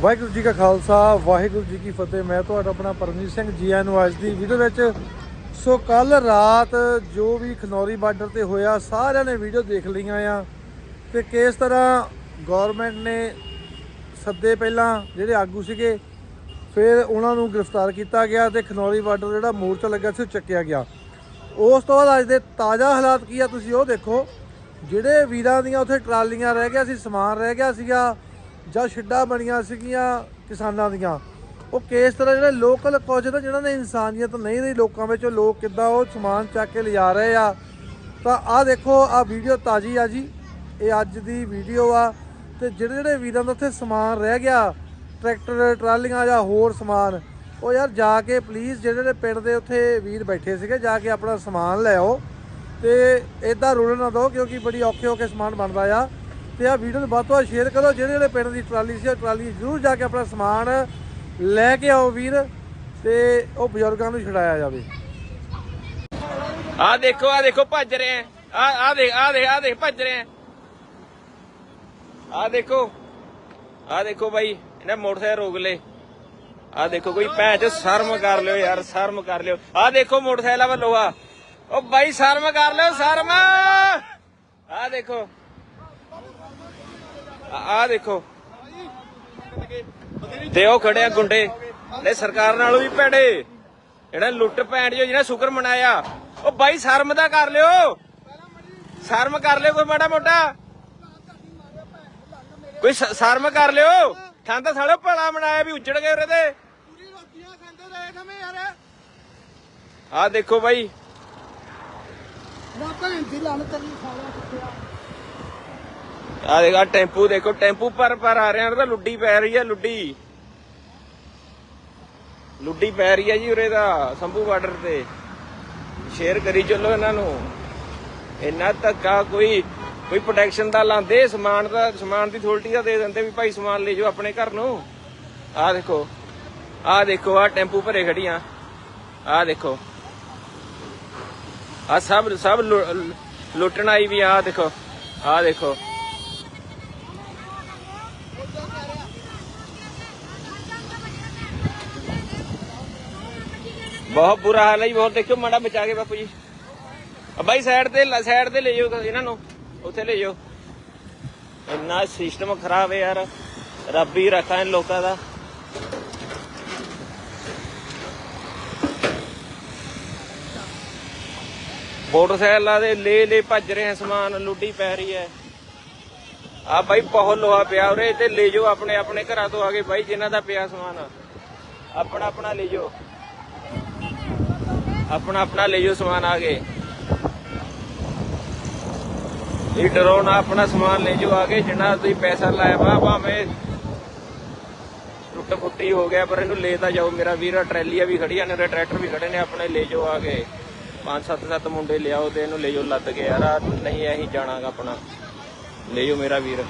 ਵਾਹਿਗੁਰੂ ਜੀ ਕਾ ਖਾਲਸਾ, ਵਾਹਿਗੁਰੂ ਜੀ ਕੀ ਫਤਿਹ। ਮੈਂ ਤੁਹਾਡਾ ਆਪਣਾ ਪਰਮਜੀਤ ਸਿੰਘ ਜੀ ਆਇਆਂ ਨੂੰ ਅੱਜ ਦੀ ਵੀਡੀਓ ਵਿੱਚ। ਸੋ ਕੱਲ ਰਾਤ ਜੋ ਵੀ ਖਨੌਰੀ ਬਾਰਡਰ ਤੇ ਹੋਇਆ, ਸਾਰਿਆਂ ਨੇ ਵੀਡੀਓ ਦੇਖ ਲਈਆਂ ਆ। ਤੇ ਕਿਸ ਤਰ੍ਹਾਂ ਗਵਰਨਮੈਂਟ ਨੇ ਸੱਦੇ ਪਹਿਲਾਂ ਜਿਹੜੇ ਆਗੂ ਸੀਗੇ, ਫਿਰ ਉਹਨਾਂ ਨੂੰ ਗ੍ਰਿਫਤਾਰ ਕੀਤਾ ਗਿਆ ਤੇ ਖਨੌਰੀ ਬਾਰਡਰ ਜਿਹੜਾ ਮੋਰਚਾ ਲੱਗਾ ਸੀ, ਉਹ ਚੱਕਿਆ ਗਿਆ। ਉਸ ਤੋਂ ਬਾਅਦ ਅੱਜ ਦੇ ਤਾਜ਼ਾ ਹਾਲਾਤ ਕੀ ਆ, ਤੁਸੀਂ ਉਹ ਦੇਖੋ। ਜਿਹੜੇ ਵੀਰਾਂ ਦੀਆਂ ਉੱਥੇ ਟਰਾਲੀਆਂ ਰਹਿ ਗਿਆ ਸੀ, ਸਮਾਨ ਰਹਿ ਗਿਆ ਸੀਗਾ ਜਾਂ ਛਿੱਡਾ ਬਣੀਆਂ ਸੀਗੀਆਂ ਕਿਸਾਨਾਂ ਦੀਆਂ। ਉਹ ਕਿਸ ਤਰ੍ਹਾਂ ਜਿਹੜੇ ਲੋਕਲ ਕੁਝ ਤਾਂ ਜਿਹਨਾਂ ਨੇ ਇਨਸਾਨੀਅਤ ਨਹੀਂ ਰਹੀ ਲੋਕਾਂ ਵਿੱਚ, ਉਹ ਲੋਕ ਕਿੱਦਾਂ ਉਹ ਸਮਾਨ ਚੱਕ ਕੇ ਲਿਜਾ ਰਹੇ ਆ। ਤਾਂ ਆਹ ਦੇਖੋ, ਆਹ ਵੀਡੀਓ ਤਾਜ਼ੀ ਆ ਜੀ। ਇਹ ਅੱਜ ਦੀ ਵੀਡੀਓ ਆ। ਤੇ ਜਿਹੜੇ ਜਿਹੜੇ ਵੀਰਾਂ ਦਾ ਉੱਥੇ ਸਮਾਨ ਰਹਿ ਗਿਆ, ਟਰੈਕਟਰ, ਟਰਾਲੀਆਂ ਜਾਂ ਹੋਰ ਸਮਾਨ, ਉਹ ਯਾਰ ਜਾ ਕੇ ਪਲੀਜ਼ ਜਿਹੜੇ ਜਿਹੜੇ ਪਿੰਡ ਦੇ ਉੱਥੇ ਵੀਰ ਬੈਠੇ ਸੀਗੇ, ਜਾ ਕੇ ਆਪਣਾ ਸਮਾਨ ਲੈ ਆਓ। ਤੇ ਇਦਾਂ ਰੁਲਣ ਨਾ ਦਿਓ, ਕਿਉਂਕਿ ਬੜੀ ਔਖੇ ਹੋ ਕੇ ਸਮਾਨ ਬਣਦਾ ਆ। ਤੇ ਆਹ ਵੀਡੀਓ ਨੂੰ ਵੱਧ ਤੋਂ ਵੱਧ ਸ਼ੇਅਰ ਕਰੋ, ਜਿਹੜੇ ਜਿਹੜੇ ਪਿੰਡ ਦੀ ਟਰਾਲੀ ਸੀ, ਉਹ ਟਰਾਲੀ ਜ਼ਰੂਰ ਜਾ ਕੇ ਆਪਣਾ ਸਮਾਨ ਲੈ ਕੇ ਆਓ ਵੀਰ ਤੇ ਉਹ ਬਜ਼ੁਰਗਾਂ ਨੂੰ ਛੁਡਾਇਆ ਜਾਵੇ। ਆ ਦੇਖੋ ਆ ਦੇਖੋ, ਭੱਜ ਰਹੇ ਆ। ਆ ਦੇਖ ਆ ਦੇਖ ਆ ਦੇਖ, ਭੱਜ ਰਹੇ ਆ। ਦੇਖੋ ਆ ਦੇਖੋ ਬਾਈ, ਇਹਨੇ ਮੋਟਰਸਾਈਕਲ ਰੋਕ ਲੇ ਆ ਦੇਖੋ ਕੋਈ ਭੈਣ ਚ ਸ਼ਰਮ ਕਰ ਲਿਓ ਯਾਰ, ਸ਼ਰਮ ਕਰ ਲਿਓ। ਆ ਦੇਖੋ ਮੋਟਰਸਾਈਕਲ ਵੱਲੋਂ ਆ। ਉਹ ਬਾਈ, ਸ਼ਰਮ ਕਰ ਲਿਓ, ਸ਼ਰਮ। ਆ ਦੇਖੋ। ਆ ਦੇਖੋ। ਤੇ ਉਹ ਖੜੇ ਆ ਗੁੰਡੇ। ਨੇ ਸਰਕਾਰ ਨਾਲੋਂ ਵੀ ਭੈੜੇ। ਜਿਹੜਾ ਲੁੱਟ ਪੈਣ ਜੋ ਜਿਹਨੇ ਸ਼ੁਕਰ ਮਨਾਇਆ, ਉਹ ਬਾਈ ਸ਼ਰਮ ਦਾ ਕਰ ਲਿਓ। ਸ਼ਰਮ ਕਰ ਲਿਓ ਕੋਈ ਮਾੜਾ ਮੋਟਾ। ਕੋਈ ਸ਼ਰਮ ਕਰ ਲਿਓ। ਠੰਡ ਤਾਂ ਸਾਲੇ ਭਲਾ ਮਨਾਇਆ ਵੀ ਉੱਜੜ ਗਏ ਉਰੇ ਤੇ। ਪੂਰੀ ਦੇਖੋ ਬਾਈ। ਨਾ ਭੈਣ ਦੀ ਲੰਨ ਤੇਰੀ ਸਾਲਿਆ ਕਿੱਥੇ ਆ ਆਹ ਦੇਖੋ ਟੈਂਪੂ ਦੇਖੋ, ਟੈਂਪੂ ਪਰ ਪਰ ਆ ਰਿਹਾ ਤਾਂ ਲੁੱਡੀ ਪੈ ਰਹੀ ਹੈ ਲੁੱਡੀ। ਲੁੱਡੀ ਪੈ ਰਹੀ ਹੈ ਜੀ ਉਰੇ ਦਾ, ਸੰਭੂ ਬਾਰਡਰ ਤੇ। ਸ਼ੇਅਰ ਕਰੀ ਚੱਲੋ ਇਹਨਾਂ ਨੂੰ। ਇੰਨਾ ਧੱਕਾ ਕੋਈ ਕੋਈ ਪ੍ਰੋਟੈਕਸ਼ਨ ਦਾ ਲਾਂਦੇ ਸਮਾਨ ਦਾ, ਸਮਾਨ ਦੀ ਥੋਲਟੀ ਦਾ ਦੇ ਦਿੰਦੇ ਵੀ ਭਾਈ ਸਮਾਨ ਲੈ ਜਾਓ ਆਪਣੇ ਘਰ ਨੂੰ। ਆਹ ਦੇਖੋ ਆਹ ਦੇਖੋ, ਆਹ ਟੈਂਪੂ ਭਰੇ ਖੜੀਆਂ। ਆਹ ਦੇਖੋ। ਆ ਸਭ ਸਭ ਲੁ- ਲੁੱਟਣ ਆਈ ਵੀ ਆਹ ਦੇਖੋ। ਆਹ ਦੇਖੋ। ਬਹੁਤ ਬੁਰਾ ਹਾਲ ਹੈ ਜੀ, ਬਹੁਤ ਦੇਖਿਓ, ਮਾੜਾ ਬਚਾ ਕੇ ਬਾਪੂ ਜੀ। ਬਾਈ ਸਾਈਡ ਤੇ ਸਾਈਡ ਤੇ ਲੈ ਜਾਓ ਇਹਨਾਂ ਨੂੰ, ਉੱਥੇ ਲੈ ਜਾਓ। ਇੰਨਾ ਸਿਸਟਮ ਖਰਾਬ ਹੈ ਯਾਰ, ਰੱਬ ਹੀ ਰੱਖਾ ਇਹਨਾਂ ਲੋਕਾਂ ਦਾ। ਮੋਟਰਸਾਈਕਲਾਂ ਦੇ, ਲੈ ਲੈ, ਭੱਜ ਰਹੇ ਸਮਾਨ, ਲੁੱਡੀ ਪੈ ਰਹੀ ਹੈ। ਆ ਬਾਈ, ਬਹੁਤ ਲੋਹਾ ਪਿਆ ਉਰੇ ਤੇ ਲੈ ਜਾਓ ਆਪਣੇ ਆਪਣੇ ਘਰਾਂ ਤੋਂ ਆ ਕੇ ਬਾਈ, ਜਿਨ੍ਹਾਂ ਦਾ ਪਿਆ ਸਮਾਨ। ਆਪਣਾ ਆਪਣਾ ਲੈ ਜਾਓ। ਆਪਣਾ ਆਪਣਾ ਲੈ ਜਾਓ ਸਮਾਨ ਆ ਕੇ। ਇਹ ਡਰੋ ਨਾ, ਆਪਣਾ ਸਮਾਨ ਲੈ ਜਾਓ ਆ ਕੇ, ਜਿੰਨਾ ਤੁਸੀਂ ਪੈਸਾ ਲਾਇਆ ਵਾ, ਭਾਵੇਂ ਟੁੱਟ ਫੁੱਟੀ ਹੋ ਗਿਆ, ਪਰ ਇਹਨੂੰ ਲੈ ਤਾਂ ਜਾਓ। ਮੇਰਾ ਵੀਰ ਟਰੈਲੀਆਂ ਵੀ ਖੜੀਆਂ ਨੇ ਟਰੈਕਟਰ ਵੀ ਖੜੇ ਨੇ, ਆਪਣੇ ਲੈ ਜਾਓ ਆ ਕੇ। ਪੰਜ ਸੱਤ ਸੱਤ ਮੁੰਡੇ ਲਿਆਓ ਤੇ ਇਹਨੂੰ ਲੈ ਜਾਓ ਲੱਦ ਕੇ। ਯਾਰ ਨਹੀਂ, ਅਸੀਂ ਜਾਣਾਗਾ ਆਪਣਾ। ਲੈ ਜਾਓ ਮੇਰਾ ਵੀਰ।